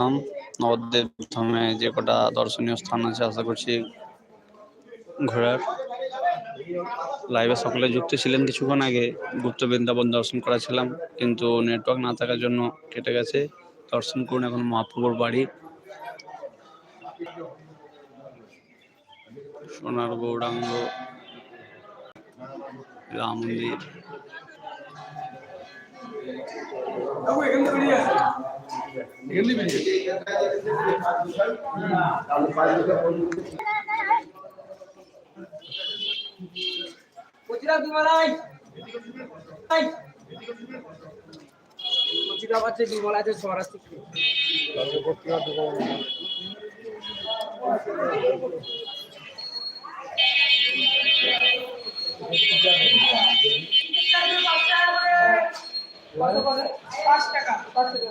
ধাম নবদ্বীপ ধামে যে কটা দর্শনীয় স্থান আছে আশা করছি ঘোরার। লাইভে সকলে যুক্ত ছিলেন কিছুক্ষণ আগে। গুপ্ত বৃন্দাবন দর্শন করেছিলাম, কিন্তু নেটওয়ার্ক না থাকার জন্য কেটে গেছে। দর্শন করুন এখন মহাপ্রভুর বাড়ি। সোনার গৌরাঙ্গ, রাম মন্দির। পাঁচ টাকা পাঁচ টাকা।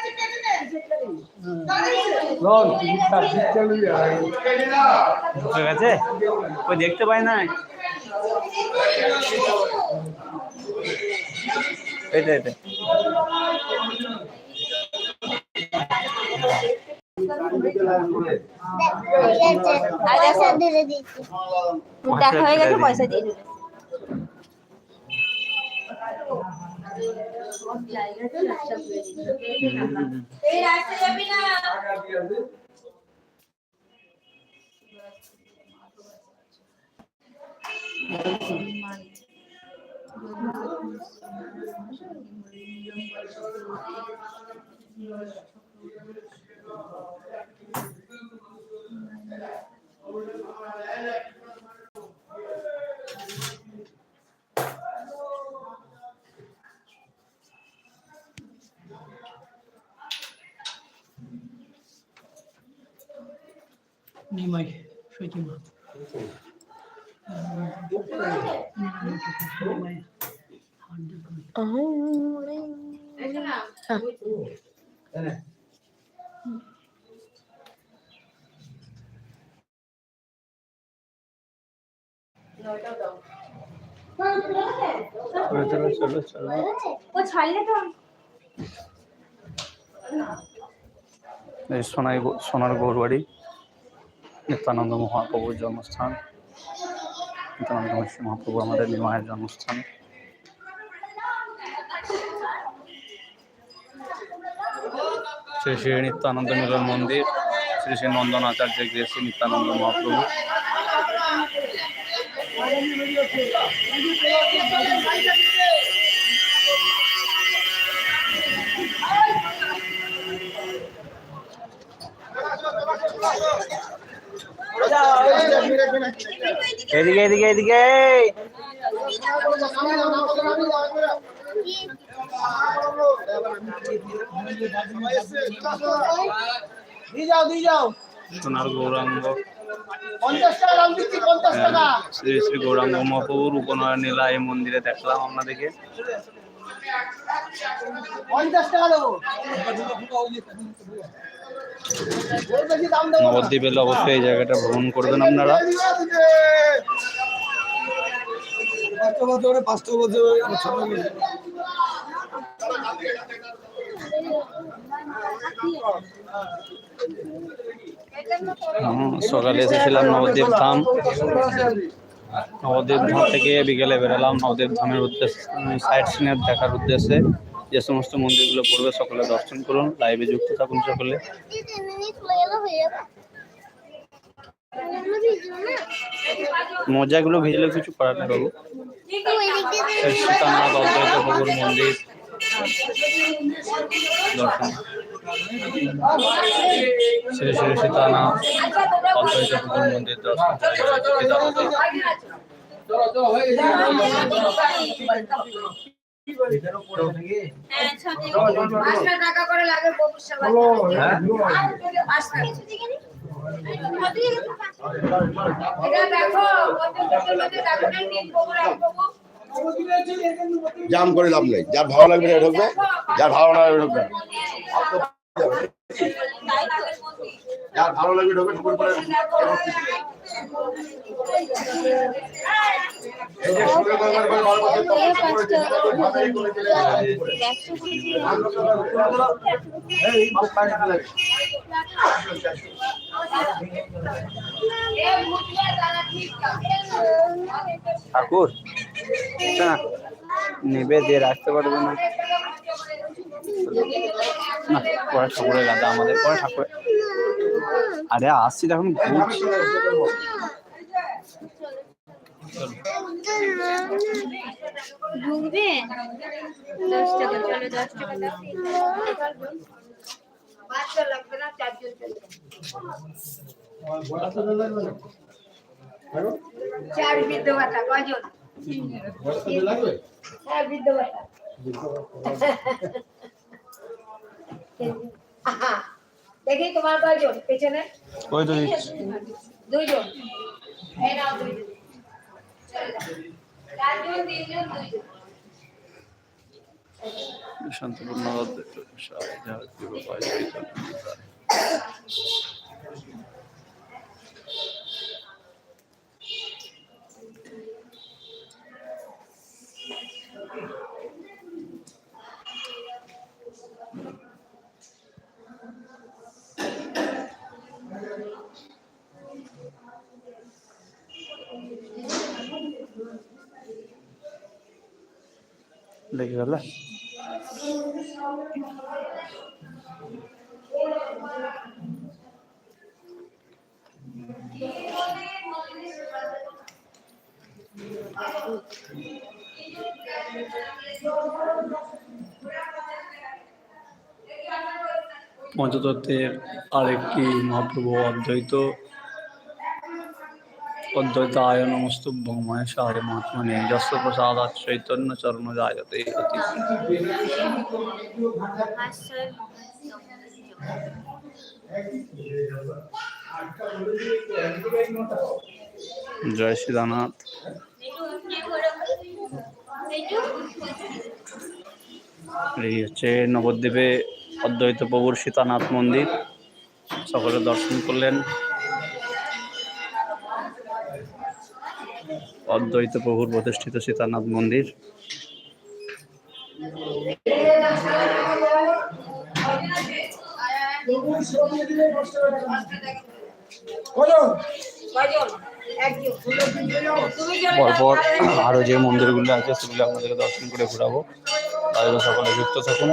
ওই দেখতে পাই না এটা দেখা হয়ে গেছে পয়সা দিয়ে দেবে এই নিমাই সোনাই সোনার গৌরবাড়ি। নিত্যানন্দ মহাপ্রভুর জন্মস্থান, নিত্যানন্দ মহাপ্রভু আমাদের নিমায়ের জন্মস্থান। শ্রী শ্রী নিত্যানন্দ মিলন মন্দির শ্রী শ্রী নন্দন আচার্য গৃহ শ্রী নিত্যানন্দ মহাপ্রভু। এদিকে এদিকে এদিকে। যাও দিয়ে যাও সোনার গৌরাঙ্গ আহ, শ্রী শ্রী গৌরাঙ্গ মহাপ্রভুর উপনয়ন নীলা এই মন্দিরে দেখলাম আপনাদেরকে। পঞ্চাশ টাকা দেবো নবদ্বীপ এলে অবশ্যই এই জায়গাটা ভ্রমণ করবেন আপনারা। সকালে এসেছিলাম নবদ্বীপ ধাম। নবদ্বীপ ধাম থেকে বিকেলে বেরোলাম। নবদ্বীপ ধামের উদ্দেশ্যে সাইট সিনের দেখার উদ্দেশ্যে। যে সমস্ত মন্দিরগুলো পড়বে সকলে দর্শন করুন লাইভে যুক্ত থাকুন সকলে। না মজাগুলো ভিজলে কিছু করার নেই বাবু। সীতানাথ অদ্বৈত মন্দির, দর্শন। শ্রী শ্রী সীতানাথ মন্দির, দর্শন না জাম করে লাভ নেই। যার ভালো লাগবে সে ঢুকবে, যার ভালো না লাগবে ঢুকবে যার ভালো লাগবে ঢুকবে ঢুকুর ঠাকুর নেবে দিয়ে রাখতে পারবে না। না পরে ঠাকুরের গাদা আমাদের পরে ঠাকুর আরে আসছি ঘুরছি। ঢুকবে দশ টাকা চলো দশ টাকা চার বৃদ্ধ ভাতা কজন হ্যাঁ বৃদ্ধ ভাতা দেখি তোমার কয়জন? পেছনে? ওই তো দুইজন। এই নাও দুইজন। চারজন তিনজন দুইজন। শান্তপূর্ণ দেখি গেলে পঞ্চতত্ত্বের আরেকটি মহাপ্রভু অদ্বৈত অদ্বৈত আয় নমস্তুভ্যময় সারে মহাত্মনে যশ প্রসাদ চৈতন্য চরণ জায়তে অতি জয় শ্রীদানাথ এই হচ্ছে নবদ্বীপে অদ্বৈত প্রভুর সীতানাথ মন্দির। সকলে দর্শন করলেন। অদ্বৈত প্রভুর প্রতিষ্ঠিত সীতানাথ মন্দির। পরপর আরও যে মন্দিরগুলো আছে, সেগুলো আপনাদেরকে দর্শন করে ঘোরাবো। তাদের সকলে যুক্ত থাকুন।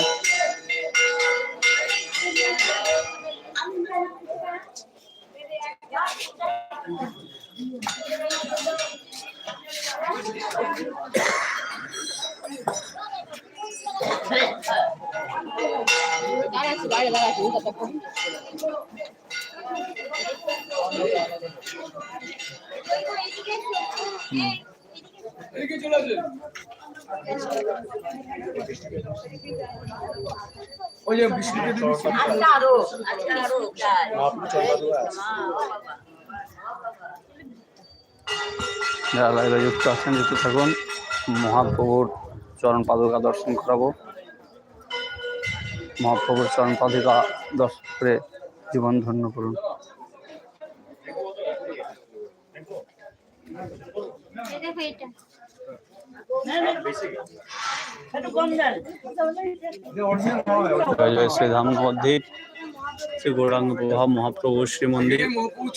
এদিকে চলে আসে ওই যে বিস্কুটের দিন আজকে আরও আজকে আরও যারা লাইভে যুক্ত আছেন, যুক্ত থাকুন। মহাপ্রভুর চরণ পাদুকা দর্শন করাবো। মহাপ্রভুর চরণ পাদুকা দর্শন করে জীবন ধন্য করুন। শ্রী গৌরাঙ্গ প্রভাব মহাপ্রভু শ্রী মন্দির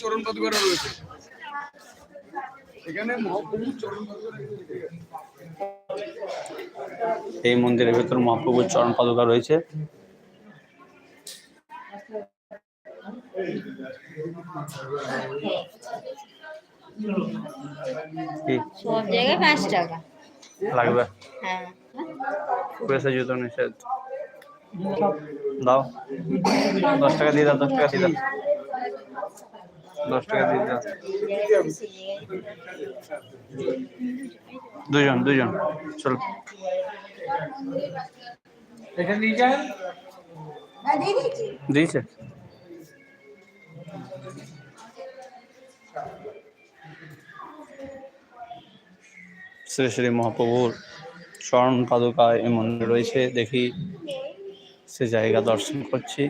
চরণ পাদুকা রয়েছে। এখানে মহাপ্রভু চরণ পাদুকা রয়েছে এই মন্দিরের ভেতর মহাপ্রভুর চরণ পাদুকা রয়েছে। সব জায়গায় পাঁচ টাকা। লাগবে? হ্যাঁ। পয়সা জুতো নিষেধ দাও। দশ টাকা দিয়ে দাও দশ টাকা দিয়ে দাও। দশ টাকা দিয়ে দাও দুজন দুজন চলো। হ্যাঁ, দিয়েছে। শ্রী শ্রী মহাপ্রভুর স্মরণ পাদুকা এমন রয়েছে। দেখি সে জায়গা দর্শন করছি।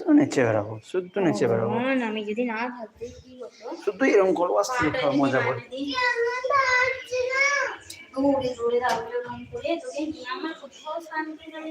শুধু নিচে বেরাবো শুধু নিচে ভগবান, আমি যদি না থাকতে কি হতো শুধু এরকম করব আস্তে খাওয়া মজা করে দৌড়ে দৌড়ে তারপরে রং করে তোকে নিয়ে আমার কোথাও শান্তি যাবে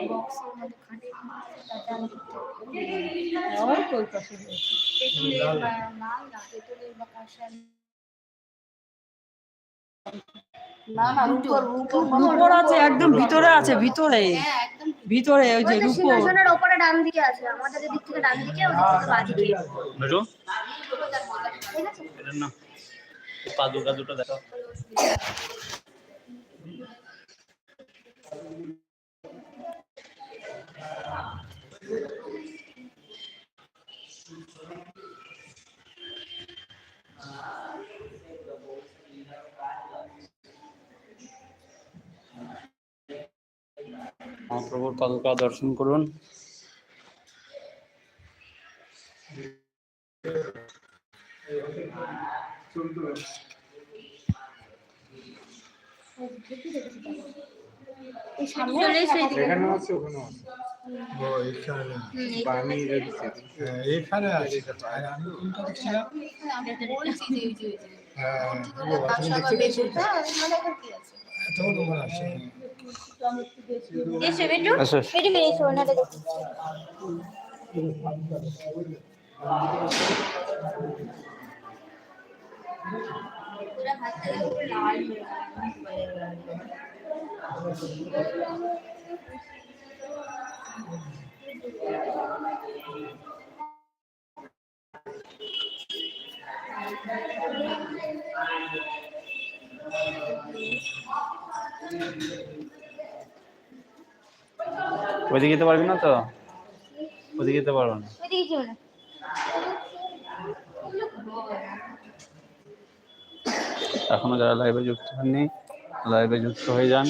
মতো বক্সের মধ্যে খাটে পেট্রোলের বা মাল না পেট্রোলের বা কাঁসার রূপর। আছে একদম ভিতরে আছে ভিতরে। হ্যাঁ ভিতরে। ওই যে রূপর। সিংহাসনের ওপরে ডান দিকে আছে আমাদের দিক থেকে ডান দিকে থেকে বাঁ না। পাদুকা দুটো দেখো মহাপ্রভুর পাদুকা দর্শন করুন এখানে আছে হ্যাঁ, আমি কোনটা দেখছিলাম হ্যাঁ তোমার আছে এসো বেটু এসো। বেটু এসো ওনাটা দেখো পুরো হাতটা পুরো লাল হয়ে গেল। ওইদিকে যেতে পারবি না তো? ওইদিকে যেতে পারব না। এখনও যারা লাইভে যুক্ত হননি লাইভে যুক্ত হয়ে যান।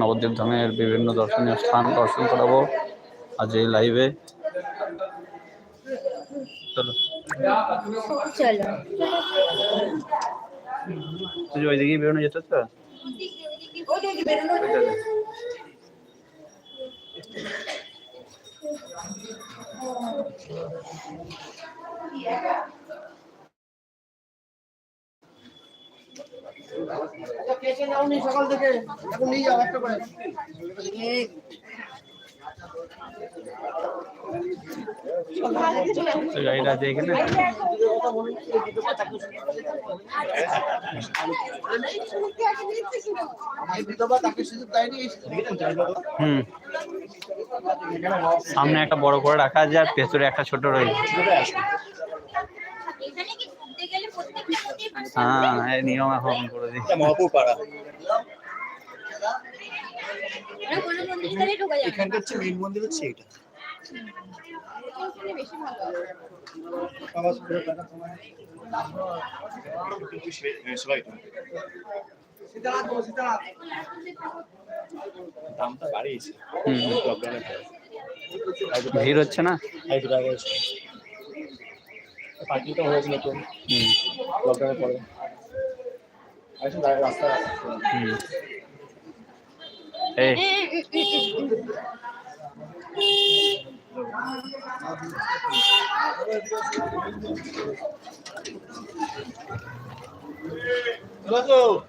নবদ্বীপ ধামের বিভিন্ন দর্শনীয় স্থান দর্শন করাবো আজ এই লাইভে চলো। চলো। ওইদিকেই বেরোনো যেত তো? সকাল থেকে। এখন নিয়ে যাও একটা করে। গাড়িটা আছে এখানে। হুম। সামনে একটা বড় করে রাখা আছে আর পেছনে একটা ছোট রয়েছে এখানে কি ঘুরতে গেলে প্রত্যেকটা প্রতি মানুষ হ্যাঁ এই নিয়ম এখন করে দিই। মহাপুর পাড়া। কোনো মন্দির গেলে ঢোকা যাবে না। এখানকার মেন মন্দির হচ্ছে এটা। দামটা বাড়িয়েছে ভিড় হচ্ছে না? পার্টিটা হয়েছিল তো হুম লকডাউনের পরে রাস্তা Hello.